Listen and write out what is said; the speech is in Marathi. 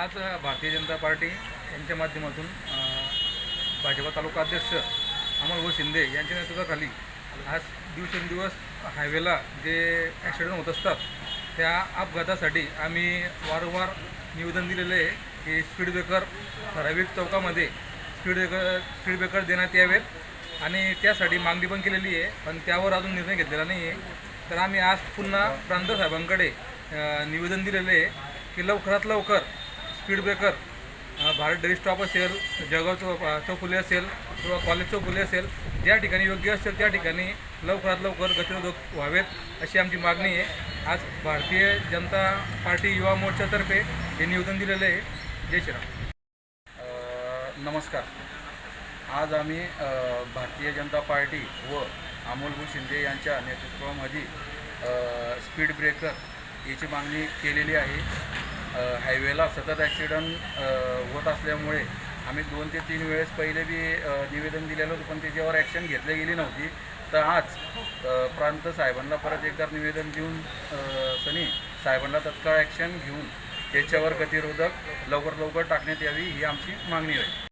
आज भारतीय जनता पार्टी यांच्या माध्यमातून भाजपा तालुका अध्यक्ष अमोल शिंदे यांच्या नेतृत्वाखाली आज दिवसेंदिवस हायवेला जे ॲक्सिडेंट होत असतात त्या अपघातासाठी आम्ही वारंवार निवेदन दिलेले आहे की स्पीड ब्रेकर ठराविक चौकामध्ये स्पीड ब्रेकर स्पीड ब्रेकर देण्यात यावेत आणि त्यासाठी मागणी पण केलेली आहे पण त्यावर अजून निर्णय घेतलेला नाही आहे. तर आम्ही आज पुन्हा प्रांत साहेबांकडे निवेदन दिलेले आहे की लवकरात लवकर speed breaker Bharat dairy stop असेल जळगाव चौ चौफुले असेल किंवा कॉलेज चौफुले असेल ज्या ठिकाणी योग्य असेल त्या ठिकाणी लवकरात लवकर गतिरोधक व्हावेत अशी आमची मागणी आहे. आज भारतीय जनता पार्टी युवा मोर्चातर्फे हे निवेदन दिलेलं आहे. जय श्रीराम. नमस्कार. आज आम्ही भारतीय जनता पार्टी व अमोलभू शिंदे यांच्या नेतृत्वामध्ये स्पीड ब्रेकर याची मागणी केलेली आहे. हायवेला सतत ॲक्सिडंट होत असल्यामुळे आम्ही दोन ते तीन वेळेस पहिले बी निवेदन दिलेलं होतं पण त्याच्यावर ॲक्शन घेतली गेली नव्हती. तर आज प्रांत साहेबांना परत एकदा निवेदन देऊन सनी साहेबांना तत्काळ ॲक्शन घेऊन त्याच्यावर गतिरोधक लवकर लवकर टाकण्यात यावी ही आमची मागणी आहे.